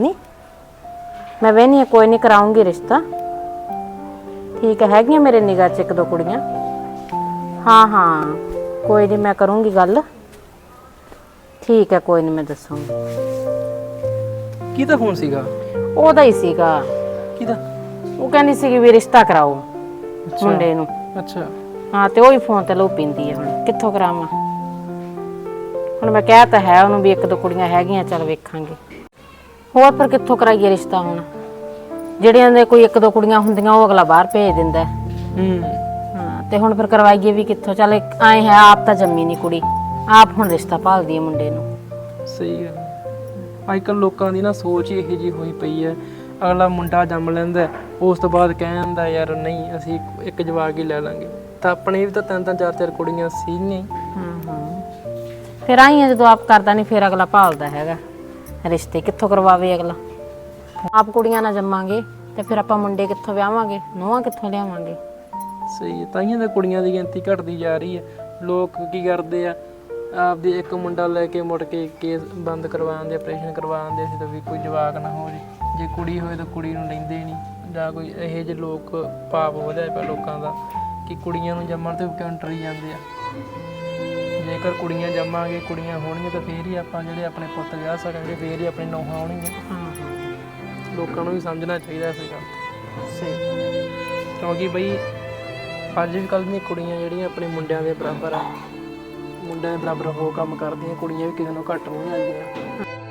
ਨਹੀਂ ਮੈਂ ਵੇਹਨੀ ਆ ਕੋਈ ਨਹੀਂ ਕਰਾਉਂਗੀ ਰਿਸ਼ਤਾ। ਠੀਕ ਹੈਗੀਆਂ ਮੇਰੇ ਨਿਗਾਹ 'ਚ ਇੱਕ ਦੋ ਕੁੜੀਆਂ। ਹਾਂ ਹਾਂ ਕੋਈ ਨਹੀਂ ਮੈਂ ਕਰੂੰਗੀ ਗੱਲ। ਠੀਕ ਹੈ ਕੋਈ ਨਹੀਂ ਮੈਂ ਦੱਸੂੰਗੀ। ਕਿਹਦਾ ਫੋਨ ਸੀਗਾ? ਉਹਦਾ ਹੀ ਸੀਗਾ। ਕਿਹਦਾ? ਉਹ ਕਹਿੰਦੀ ਸੀ ਵੀ ਰਿਸ਼ਤਾ ਕਰਾਓ ਮੁੰਡੇ ਨੂੰ। ਅੱਛਾ। ਹਾਂ ਤੇ ਉਹ ਹੀ ਫੋਨ ਤੇ ਲੋ ਪਿੰਦੀ ਹੈ ਹੁਣ। ਕਿੱਥੋਂ ਕਰਾਵਾਂ? ਹੁਣ ਮੈਂ ਕਹਿ ਤਾਂ ਹੈ ਉਹਨੂੰ ਵੀ ਇੱਕ ਦੋ ਕੁੜੀਆਂ ਹੈਗੀਆਂ ਚੱਲ ਵੇਖਾਂਗੇ। ਹੋਰ ਫਿਰ ਕਿੱਥੋਂ ਕਰਾਈਏ ਰਿਸ਼ਤਾ ਹੁਣ? ਜਿਹੜਿਆਂ ਦੇ ਕੋਈ ਇੱਕ ਦੋ ਕੁੜੀਆਂ ਹੁੰਦੀਆਂ ਉਹ ਅਗਲਾ ਬਾਹਰ ਭੇਜ ਦਿੰਦਾ ਹੈ। ਹੂੰ। ਹਾਂ ਤੇ ਹੁਣ ਫਿਰ ਕਰਵਾਈਏ ਵੀ ਕਿੱਥੋਂ? ਚੱਲ ਆਏ ਹੈ ਆਪ ਤਾਂ ਜੰਮੀ ਨਹੀਂ ਕੁੜੀ। ਆਪ ਹੁਣ ਰਿਸ਼ਤਾ ਭਾਲਦੀ ਹੈ ਮੁੰਡੇ ਨੂੰ। ਸਹੀ ਗੱਲ ਅੱਜ ਕੱਲ ਲੋਕਾਂ ਦੀ ਨਾ ਸੋਚ ਹੀ ਇਹੋ ਜੀ ਹੋਈ ਪਈ ਹੈ। ਅਗਲਾ ਮੁੰਡਾ ਜੰਮ ਲੈਂਦਾ ਹੈ, ਉਸ ਤੋਂ ਬਾਅਦ ਕਹਿੰਦਾ ਯਾਰ ਨਹੀਂ ਅਸੀਂ ਇੱਕ ਜਵਾਕ ਹੀ ਲੈ ਲਾਂਗੇ। ਤਾਂ ਆਪਣੇ ਵੀ ਤਾਂ ਤਿੰਨ ਤਿੰਨ ਚਾਰ ਚਾਰ ਕੁੜੀਆਂ ਸੀਗੀਆਂ ਹੀ। ਹਾਂ ਹਾਂ। ਫਿਰ ਆਈ ਹੈ ਜਦੋਂ ਆਪ ਕਰਦਾ ਨਹੀਂ ਫਿਰ ਅਗਲਾ ਭਾਲਦਾ ਹੈਗਾ। ਰਿਸ਼ਤੇ ਕਿੱਥੋਂ ਕਰਵਾਵੇ ਅਗਲਾ? ਆਪ ਕੁੜੀਆਂ ਨਾ ਜੰਮਾਂਗੇ ਤੇ ਫਿਰ ਆਪਾਂ ਮੁੰਡੇ ਕਿੱਥੋਂ ਵਿਆਹਾਂਗੇ? ਨੂੰਹਾਂ ਕਿੱਥੋਂ ਲਿਆਵਾਂਗੇ? ਸਹੀ ਹੈ ਤਾਈਆਂ ਤਾਂ ਕੁੜੀਆਂ ਦੀ ਗਿਣਤੀ ਘਟਦੀ ਜਾ ਰਹੀ ਹੈ। ਲੋਕ ਕੀ ਕਰਦੇ ਆ? ਆਪਦੇ ਇੱਕ ਮੁੰਡਾ ਲੈ ਕੇ ਮੁੜ ਕੇ ਕੇਸ ਬੰਦ ਕਰਵਾਉਂਦੇ ਆਪਰੇਸ਼ਨ ਕਰਵਾਉਂਦੇ ਸੀ ਤਾਂ ਵੀ ਕੋਈ ਜਵਾਕ ਨਾ ਹੋ ਜੇ। ਜੇ ਕੁੜੀ ਹੋਏ ਤਾਂ ਕੁੜੀ ਨੂੰ ਲੈਂਦੇ ਹੀ ਨਹੀਂ। ਜਾਂ ਕੋਈ ਇਹੋ ਜਿਹੇ ਲੋਕ ਪਾਪ ਵਧਿਆ ਪਿਆ ਲੋਕਾਂ ਦਾ ਕਿ ਕੁੜੀਆਂ ਨੂੰ ਜੰਮਣ ਤੇ ਕੰਟਰੀ ਜਾਂਦੇ ਆ? ਜੇਕਰ ਕੁੜੀਆਂ ਜੰਮਾਂਗੇ ਕੁੜੀਆਂ ਹੋਣਗੀਆਂ ਤਾਂ ਫੇਰ ਹੀ ਆਪਾਂ ਜਿਹੜੇ ਆਪਣੇ ਪੁੱਤ ਵਿਆਹ ਸਕਾਂਗੇ ਫੇਰ ਹੀ ਆਪਣੀ ਨੌਹਾਂ ਆਉਣਗੀਆਂ ਹਾਂ ਲੋਕਾਂ ਨੂੰ ਵੀ ਸਮਝਣਾ ਚਾਹੀਦਾ ਇਸ ਗੱਲ ਸਹੀ। ਕਿਉਂਕਿ ਬਈ ਅੱਜ ਕੱਲ੍ਹ ਦੀਆਂ ਕੁੜੀਆਂ ਜਿਹੜੀਆਂ ਆਪਣੇ ਮੁੰਡਿਆਂ ਦੇ ਬਰਾਬਰ ਆ ਮੁੰਡਿਆਂ ਦੇ ਬਰਾਬਰ ਹੋ ਕੰਮ ਕਰਦੀਆਂ ਕੁੜੀਆਂ ਵੀ ਕਿਸੇ ਨੂੰ ਘੱਟ ਨਹੀਂ ਆਉਂਦੀਆਂ।